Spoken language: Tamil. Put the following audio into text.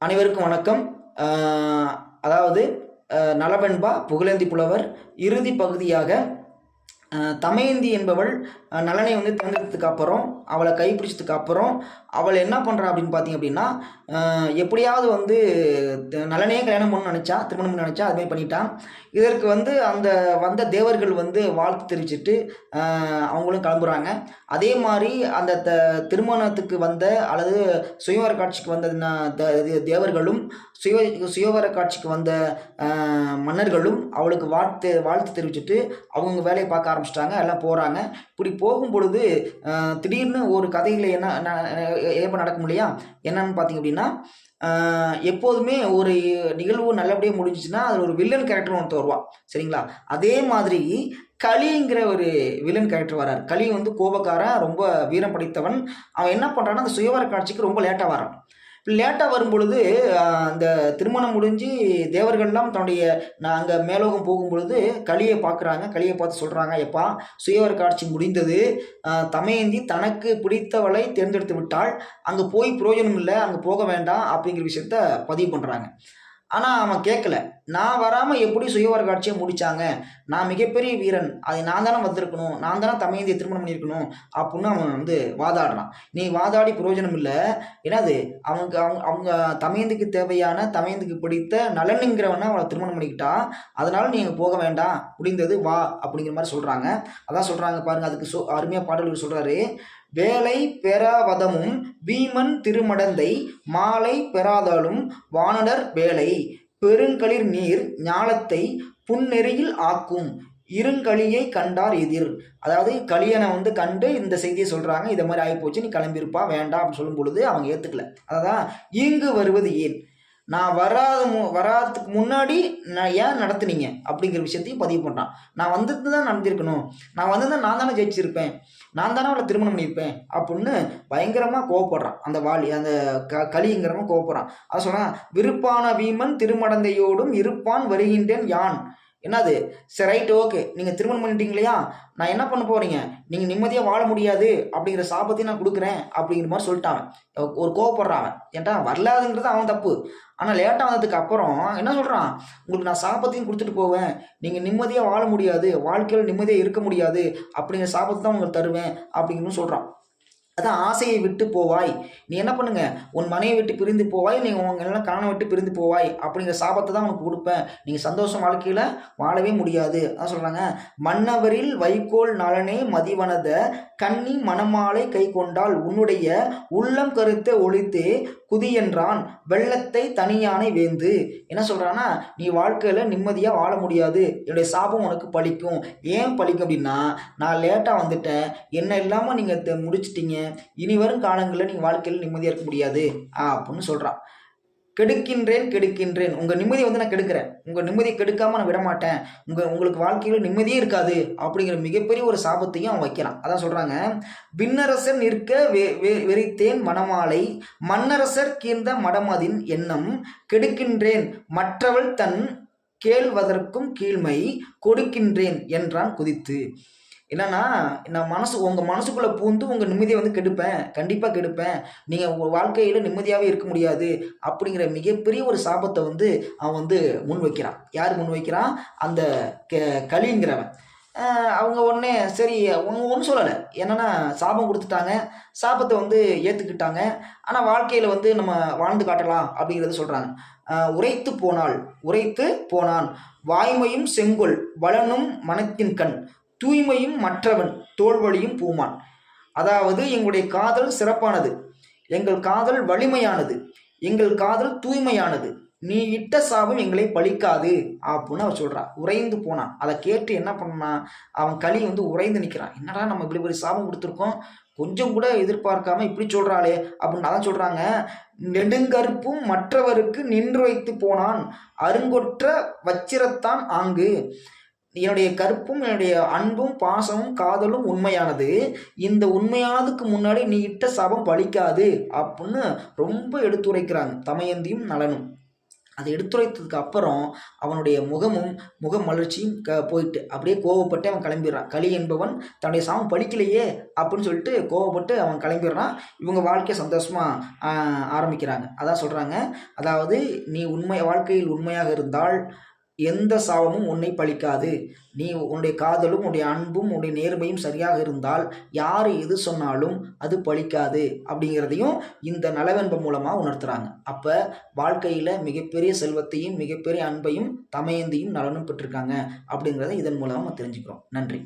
அனைவருக்கும் வணக்கம். அதாவது நலவெண்பா புகழேந்தி புலவர் இறுதி பகுதியாக தமையந்தி என்பவள் நலனை வந்து தேர்ந்தெடுத்ததுக்கு அப்புறம் அவளை கைப்பிடிச்சதுக்கு அப்புறம் அவள் என்ன பண்ணுறா அப்படின்னு பார்த்தீங்க அப்படின்னா எப்படியாவது வந்து த- கல்யாணம் பண்ணணும்னு நினச்சா திருமணம் பண்ண நினச்சா அதுமாதிரி பண்ணிட்டான் இதற்கு வந்து அந்த வந்த தேவர்கள் வந்து வாழ்த்து தெரிவிச்சிட்டு அவங்களும் கிளம்புறாங்க. அதே மாதிரி அந்த த திருமணத்துக்கு வந்த அல்லது சுயவர காட்சிக்கு வந்த இது தேவர்களும் சுய சுயவர காட்சிக்கு வந்த மன்னர்களும் அவளுக்கு வாழ்த்து வாழ்த்து தெரிவிச்சுட்டு அவங்க வேலையை பார்க்க ஆரம்பிச்சிட்டாங்க எல்லாம் போகிறாங்க இப்படி போகும் பொழுது திடீர்னு ஒரு கதையில் என்ன ஏற்ப நடக்கும் இல்லையா? என்னன்னு பார்த்தீங்க அப்படின்னா எப்போதுமே ஒரு நிகழ்வு நல்லபடியாக முடிஞ்சிச்சுன்னா அதில் ஒரு வில்லன் கேரக்டர் ஒருத்தர் வருவான். சரிங்களா? அதே மாதிரி களிங்கிற ஒரு வில்லன் கேரக்டர் வரார். களி வந்து கோபக்காரன் ரொம்ப வீரம் படைத்தவன். அவன் என்ன பண்ணுறான்னா அந்த சுயவர காட்சிக்கு ரொம்ப லேட்டாக வரான். லேட்டாக வரும் பொழுது அந்த திருமணம் முடிஞ்சு தேவர்கள்லாம் தன்னுடைய நான் அங்கே மேலோகம் போகும் பொழுது களியை பார்க்குறாங்க. களியை பார்த்து சொல்கிறாங்க எப்பா சுயவர காட்சி முடிந்தது. தமையந்தி தனக்கு பிடித்தவளை தேர்ந்தெடுத்து விட்டால் அங்கே போய் பிரயோஜனம் இல்லை அங்கே போக வேண்டாம் அப்படிங்கிற விஷயத்த பதிவு பண்ணுறாங்க ஆனால் அவன் கேட்கல நான் வராமல் எப்படி சுயவர காட்சியை முடித்தாங்க நான் மிகப்பெரிய வீரன். அதை நான் தானே வந்திருக்கணும். நான் தானே தமையந்தி திருமணம் பண்ணியிருக்கணும். அப்படின்னு அவன் வந்து வாதாடுறான். நீ வாதாடி பிரயோஜனம் இல்லை. என்னது? அவங்க அவங்க அவங்க தமையந்துக்கு தேவையான தமையந்துக்கு பிடித்த நலனுங்கிறவனை அவளை திருமணம் பண்ணிக்கிட்டா. அதனால நீங்கள் போக வேண்டாம். முடிந்தது வா அப்படிங்கிற மாதிரி சொல்கிறாங்க அதான் சொல்கிறாங்க பாருங்கள் அதுக்கு சொ அருமையாக பாடல்கள் சொல்கிறாரு வேலை பெறாவதமும் வீமன் திருமடந்தை மாலை பெறாதாலும் வானடர் வேலை. பெருங்களிர் நீர் ஞாலத்தை புன்னெறியில் ஆக்கும். இருங்களியை கண்டார் எதிர். அதாவது களியனை வந்து கண்டு இந்த செய்தியை சொல்கிறாங்க இதை மாதிரி ஆகிப்போச்சு நீ கிளம்பியிருப்பா வேண்டாம் அப்படின்னு சொல்லும் பொழுது அவங்க ஏற்றுக்கல அதான் இங்கு வருவது ஏன்? நான் வராத மு வராததுக்கு முன்னாடி நான் ஏன் நடத்துனீங்க அப்படிங்கிற விஷயத்தையும் பதிவு பண்ணுறான் நான் வந்துட்டு தான் நடந்திருக்கணும். நான் வந்திருந்தா நான் தானே ஜெயிச்சிருப்பேன். நான் தானே அவளை திருமணம் பண்ணியிருப்பேன் அப்படின்னு பயங்கரமாக கோவப்படுறான். அந்த வாலி அந்த க களிங்கிறவன் கோவப்படுறான். அது சொன்னால் விருப்பான வீமன் திருமடந்தையோடும் இருப்பான் வருகின்றேன் யான். என்னது? சரி ரைட் ஓகே நீங்கள் திருமணம் பண்ணிட்டீங்க இல்லையா நான் என்ன பண்ண போகிறீங்க நீங்கள் நிம்மதியாக வாழ முடியாது. அப்படிங்கிற சாபத்தையும் நான் கொடுக்குறேன். அப்படிங்கிற மாதிரி சொல்லிட்டான். ஒரு கோவப்படுறான் ஏன்டா? வரலாதுங்கிறது அவன் தப்பு. ஆனால் லேட்டாக வந்ததுக்கு அப்புறம் என்ன சொல்கிறான் உங்களுக்கு நான் சாபத்தையும் கொடுத்துட்டு போவேன். நீங்கள் நிம்மதியாக வாழ முடியாது. வாழ்க்கையில் நிம்மதியாக இருக்க முடியாது. அப்படிங்கிற சாபத்தை தான் உங்களுக்கு தருவேன். அப்படிங்கன்னு சொல்கிறான் அதான் ஆசையை விட்டு போவாய். நீ என்ன பண்ணுங்க? உன் மனையை விட்டு பிரிந்து போவாய் நீ உங்க எல்லாம் கணவனை விட்டு பிரிந்து போவாய். அப்படிங்கிற சாபத்தை தான் உனக்கு கொடுப்பேன். நீங்கள் சந்தோஷம் வாழ்க்கையில் வாழவே முடியாது. அதான் சொல்கிறாங்க மன்னவரில் வைக்கோல் நலனே மதிவனத கண்ணி மணமாலை கை கொண்டால் உன்னுடைய உள்ளம் கருத்தை குதி குதியென்றான் வெள்ளத்தை தனியானை வேந்து. என்ன சொல்கிறான்னா நீ வாழ்க்கையில் நிம்மதியாக வாழ முடியாது. என்னுடைய சாபம் உனக்கு பலிக்கும் ஏன் பலிக்கும் அப்படின்னா நான் லேட்டாக வந்துட்டேன். என்ன இல்லாமல் நீங்கள் முடிச்சிட்டீங்க? இனி வரும் காலங்களில் நீங்கள் வாழ்க்கையில் நிம்மதியாக இருக்க முடியாது. அப்படின்னு சொல்கிறான் கெடுக்கின்றேன் கெடுக்கின்றேன். உங்கள் நிம்மதியை வந்து நான் கெடுக்கிறேன். உங்கள் நிம்மதியை கெடுக்காமல் நான் விட மாட்டேன் உங்கள் உங்களுக்கு வாழ்க்கையில் நிம்மதியே இருக்காது அப்படிங்கிற மிகப்பெரிய ஒரு சாபத்தையும் அவன் வைக்கிறான். அதான் சொல்கிறாங்க விண்ணரசர் நிற்க வெ வெ- வெறித்தேன் மணமாலை. மன்னரசர் கீழ்ந்த மடமதின் எண்ணம். கெடுக்கின்றேன். மற்றவள் தன் கேள்வதற்கும் கீழ்மை. கொடுக்கின்றேன் என்றான் குதித்து. என்னன்னா நான் மனசு உங்கள் மனசுக்குள்ளே பூந்து உங்கள் நிம்மதியை வந்து கெடுப்பேன். கண்டிப்பாக கெடுப்பேன். நீங்கள் உங்கள் வாழ்க்கையில் நிம்மதியாகவே இருக்க முடியாது அப்படிங்கிற மிகப்பெரிய ஒரு சாபத்தை வந்து அவன் வந்து முன் வைக்கிறான். யார் முன் வைக்கிறான்? அந்த க களிங்கிறவன் அவங்க உடனே சரி அவங்க ஒன்றும் சொல்லலை. என்னென்னா சாபம் கொடுத்துட்டாங்க. சாபத்தை வந்து ஏற்றுக்கிட்டாங்க ஆனால் வாழ்க்கையில் வந்து நம்ம வாழ்ந்து காட்டலாம் அப்படிங்கிறத சொல்கிறாங்க உரைத்து போனாள். உரைத்து போனான். வாய்மையும் செங்கொல் வளனும் மனத்தின் கண். தூய்மையும் மற்றவன் தோல்வழியும் பூமான். அதாவது எங்களுடைய காதல் சிறப்பானது. எங்கள் காதல் வலிமையானது. எங்கள் காதல் தூய்மையானது. நீ இட்ட சாபம் எங்களை பழிக்காது அப்படின்னு அவன் சொல்கிறான் உறைந்து போனான். அதை கேட்டு என்ன பண்ணான் அவன் களி வந்து உறைந்து நிற்கிறான் என்னடா நம்ம இப்படி ஒரு சாபம் கொடுத்துருக்கோம்? கொஞ்சம் கூட எதிர்பார்க்காம இப்படி சொல்கிறாளே அப்படின்னு அதான் சொல்கிறாங்க நெடுங்கருப்பும் மற்றவருக்கு நின்று வைத்து போனான். அருங்கொற்ற வச்சிரத்தான் ஆங்கு. என்னுடைய கருப்பும் என்னுடைய அன்பும் பாசமும் காதலும் உண்மையானது. இந்த உண்மையானதுக்கு முன்னாடி நீ இட்ட சபம் பலிக்காது அப்படின்னு ரொம்ப எடுத்துரைக்கிறாங்க. தமயந்தியும் நலனும். அதை எடுத்துரைத்ததுக்கு அப்புறம் அவனுடைய முகமும் முக மலர்ச்சியும் க போயிட்டு அப்படியே கோவப்பட்டு அவன் கிளம்பிடுறான். களி என்பவன் தன்னுடைய சாமம் பலிக்கலையே அப்படின்னு சொல்லிட்டு கோவப்பட்டு அவன் கிளம்பிடுறான். இவங்க வாழ்க்கையை சந்தோஷமாக ஆரம்பிக்கிறாங்க. அதான் சொல்கிறாங்க அதாவது நீ உண்மை வாழ்க்கையில் உண்மையாக இருந்தால் எந்த சாபமும் உன்னை பழிக்காது. நீ உன்னுடைய காதலும் உன்னுடைய அன்பும் உன்னுடைய நேர்மையும் சரியாக இருந்தால் யார் எது சொன்னாலும் அது பழிக்காது அப்படிங்கிறதையும் இந்த நலவென்பம் மூலமாக உணர்த்துறாங்க. அப்போ வாழ்க்கையில் மிகப்பெரிய செல்வத்தையும் மிகப்பெரிய அன்பையும் தமயந்தியும் நலனும் பெற்றிருக்காங்க அப்படிங்கிறத இதன் மூலமாக நம்ம தெரிஞ்சுக்கிறோம். நன்றி.